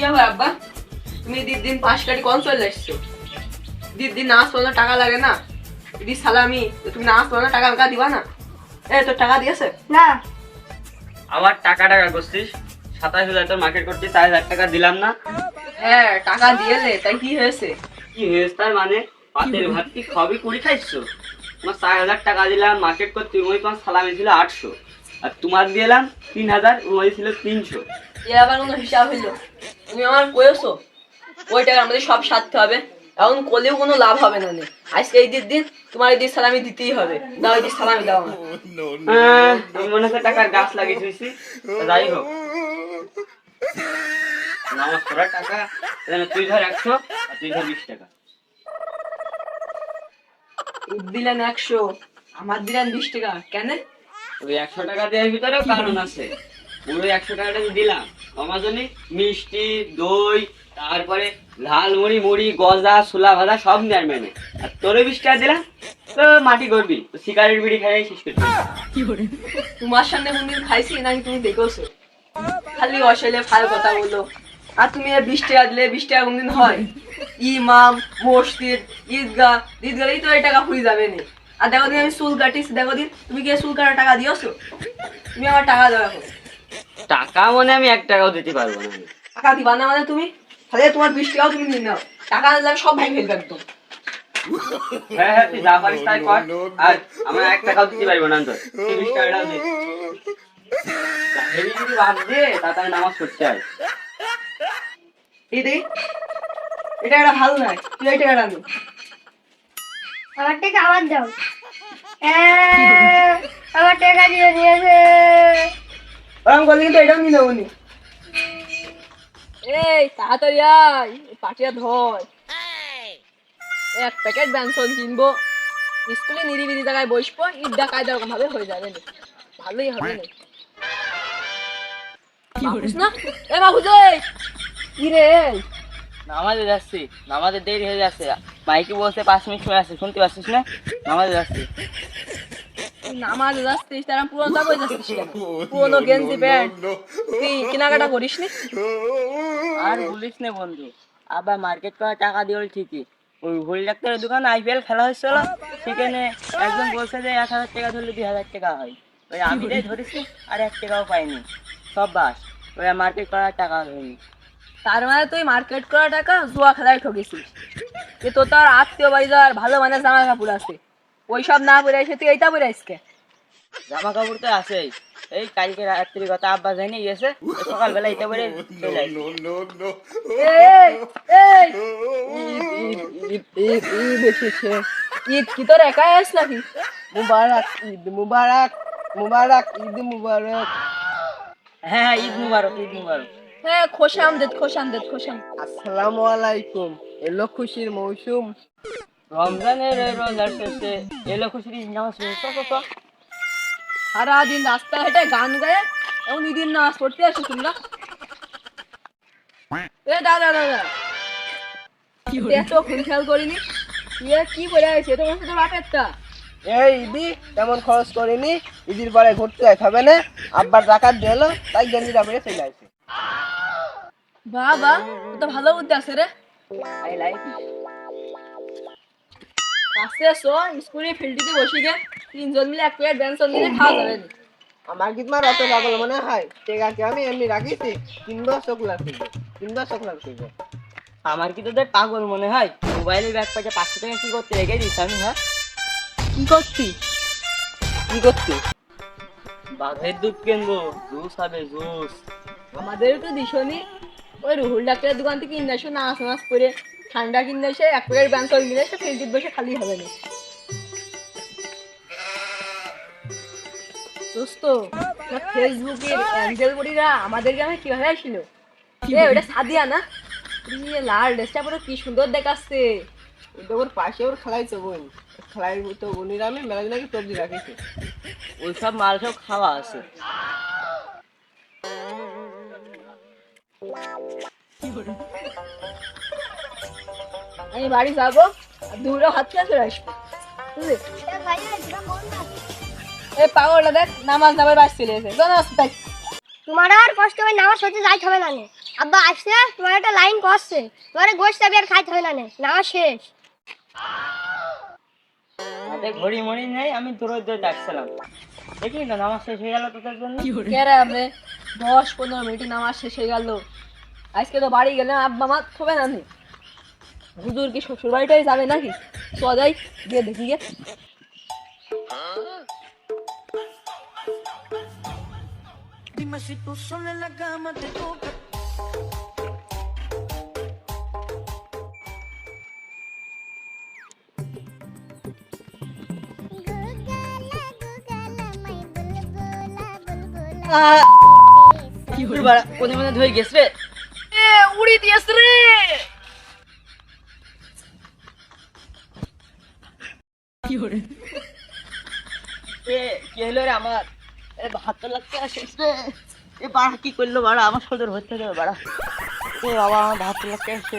কি হবে আব্বা? তুমি দিন দিন পাঁচ কাটি কম চলে এসছো। দিন দিন নাচ পানো টাকা লাগে না। দিদি সালামি তুমি নাচ টাকা আমাকে দিবা না? এ তোর টাকা দিয়েছে? না। আবার টাকা টাকা করছিস? সাতাশ হাজার তোর মার্কেট করতে চার হাজার টাকা দিলাম না? হ্যাঁ টাকা দিয়েলে তাই কি হয়েছে? কি হয়েছে তার মানে? পাতের ভাত কি সবই কুড়ি খাইছো? তোমার চার হাজার টাকা দিলাম মার্কেট করতে ওই তোমার সালামি ছিল আটশো। আর তোমার দিলাম তিন হাজার ওই ছিল তিনশো। এ আবার কোনো হিসাব হইল। তুমি আমার কয়েছো ওই টাকা আমাদের সব সারতে হবে। এখন করলেও কোনো লাভ হবে না নে। আজকে এই দিন দিন তোমার এই দিন সালামি দিতেই হবে। দাও এই দিন সালামি দাও হ্যাঁ, আমি মনে হচ্ছে টাকার গাছ লাগিয়ে দিয়েছি। যাই হোক। নামাজ পড়ার টাকা তুই ধর একশো আর তুই ধর বিশ টাকা। ঈদ দিলেন একশো আমার দিলেন বিশ টাকা। কেন? ওই একশো টাকা দেওয়ার ভিতরেও কারণ আছে। ওই একশো টাকাটা দিলাম। আমার জন্য মিষ্টি, দই, তারপরে ঝাল মুড়ি মুড়ি গজা, ছোলা, ভাজা, সব নেয় মেনে আর তোরে বিশ টাকা দিলাম, তো মাটি করবি তো সিগারেট বিড়ি খাই শেষ করবি তোমার সামনে কোনদিন খাইছি, নাকি তুমি দেখেছ? খালি অশাইলে ফাল কথা বলল আর তুমি বিশ টাকা দিলে, বিশ টাকা কোনদিন হয়? ইমাম, মসজিদ, ঈদগাহ, ঈদগাহেই তো এই টাকা ফুরি যাবে আর দেখো দিন আমি চুল কাটিছি, দেখো দিন, তুমি কি চুল কাটার টাকা দিয়েছ? তুমি আমার টাকা দাও এখন। টাকা মনে আমি এক টাকাও দিতে পারব না। টাকা দিবা না মানে তুমি? তাহলে তোমার বিশ টাকাও তুমি নিয়ে নাও। টাকা দিলে সব ভাই ফেলবে একদম। হ্যাঁ হ্যাঁ তুই যা পারিস তাই কর। আর আমার এক টাকাও দিতে পারব না তো বিশ টাকাটাও দে। হেবি যদি বাদ দে তাতে নামাজ পড়তে হয় এই দেখ এটা একটা ভালো নয়। তুই এই টাকাটা নে। আমার টাকা আমার দাও। আমার টাকা দিয়ে দিয়েছে। ওরকম করলে কিন্তু এটাও নিয়ে নেব নি। এই তাড়াতাড়ি আয় পাটিয়া ধর। এক প্যাকেট ব্যঞ্জন কিনবো। স্কুলে নিরিবিলি জায়গায় বসবো কায়দা ভাবে হয়ে যাবে না। ভালোই হবে না। না এ মাহুস কি রে? নামাজে যাচ্ছি নামাজে দেরি হয়ে যাচ্ছে। মাইকে বলছে পাঁচ মিনিট সময় আছে শুনতে পাচ্ছিস না? নামাজে যাচ্ছি। নামাজ যাচ্ছিস তারা পুরো যাব যাচ্ছিস পুরোনো গেঞ্জি প্যান্ট। তুই কেনাকাটা করিস নি আর বলিস না বন্ধু আবার মার্কেট করার টাকা দিয়ে ঠিকই। ওই হরি ডাক্তারের দোকানে আইপিএল খেলা হচ্ছিল সেখানে একজন বলছে যে এক হাজার টাকা ধরলে দুই হাজার টাকা হয়। ওই আমি তাই ধরেছি আর এক টাকাও পাইনি। সব বাস ওই মার্কেট করার টাকা হয়নি। তার মানে তুই মার্কেট করা টাকা জুয়া খেলায় ঠকেছিস যে তোর তো আর আত্মীয় বাড়ি যাওয়ার ভালো মানের জামা কাপড় আছে। ওই সব না পরে এসে তুই এইটা পরে আজকে জামা কাপড় তো আছেই এই কালকে রাত্রি কথা আব্বা যায়নি গেছে সকালবেলা এটা চলে এই, ঈদ, কি তোর একাই আস নাকি মুবারক ঈদ মুবারক মুবারক ঈদ মুবারক হ্যাঁ হ্যাঁ ঈদ মুবারক ঈদ মুবারক হ্যাঁ খোশাম দেদ খোশাম দেদ খোশাম আসসালামু আলাইকুম এলো খুশির মৌসুম রমজানের রোজার শেষে এলো খুশির নামাজ। সারাদিন রাস্তা হেঁটে গান গায়ে এবং ঈদের নামাজ পড়তে আসো তোমরা। এ দাদা দাদা। এত করিনি? ইয়ে কি পড়ে আছে তোমার সাথে বাপেরটা এই ইদি তেমন খরচ করিনি। ইদির পরে ঘুরতে যাই হবে না। আব্বার জাকাত দিলো তাই গেঞ্জিটা পরে চলে আসে। বাবা তো ভালো বুদ্ধি আছে রে। আই লাইক আস্তে স্কুলে ফিল্ডিতে বসে গে তিনজন মিলে এক প্লেট ব্যঞ্জন দিলে খাওয়া যাবে আমার কি তোমার অত পাগল মনে হয়। টেকাকে আমি এমনি রাখিছি কিনবো চকলার খুঁজবো কিনবো চকলার খুঁজবো আমার কি তোদের পাগল মনে হয়? মোবাইলের ব্যাগ পাইতে পাঁচশো টাকা কি করতে রেখে দিস আমি হ্যাঁ? কি করছি কি করছি? বাঘের দুধ কিনবো জুস হবে জুস। আমাদের তো দিশনি ওই রুহুল ডাক্তারের দোকান থেকে কিনে এসো নাচ নাচ করে ঠান্ডা কিনে এসে এক প্লেট ব্যঞ্জন কিনে এসে ফিল্ডিতে বসে খালি হবে না। দোস্ত ফেসবুকের অ্যাঞ্জেল বডিরা আমাদের গ্রামে কীভাবে আসছিল ওটা সাদিয়া না? ইয়ে, লাল ড্রেসটা পুরো কি সুন্দর দেখাচ্ছে। ওটা ওর পাশে ওর খেলাইছে বোন। খেলাই তো বোনের আমি মেলা আগে সবজি রাখিছি। ওই সব মাল সব খাওয়া আছে। আমি বাড়ি যাব দূরে হাত খেয়ে চলে আসব। বুঝলি? এই পাগলটা দেখ নামাজ নামার বাস চলে এসে। নামাজ দেখ তোমার আর কষ্ট করে নামাজ হতে যাইতে হবে না আব্বা আসছে তোমার একটা লাইন করছে তোমার গোশ চাবি আর খাইতে হয় না নামাজ শেষ। ঘড়ি মড়ি নেই আমি দূরে দূরে ডাকছিলাম। দেখি না নামাজ শেষ হয়ে গেল তোদের জন্য? আপনি দশ পনেরো মিনিট নামাজ শেষ হয়ে গেল। আজকে তো বাড়ি গেলে আব্বা মা থবে না নি। হুজুর কি শ্বশুর বাড়িটাই যাবে নাকি? যাই গিয়ে দেখি গে। কি হল? বাড়া কোনে মনে ধরে গেছে রে। উড়ি দিয়েছে রে। কি হলো? রে আমার? এ ভাত তো লাগতে আসে। রে এ বাড়া কি করল বাড়া? আমার শরীর হচ্ছে রে বাড়া। এ বাবা আমার ভাত লাগতে আসছে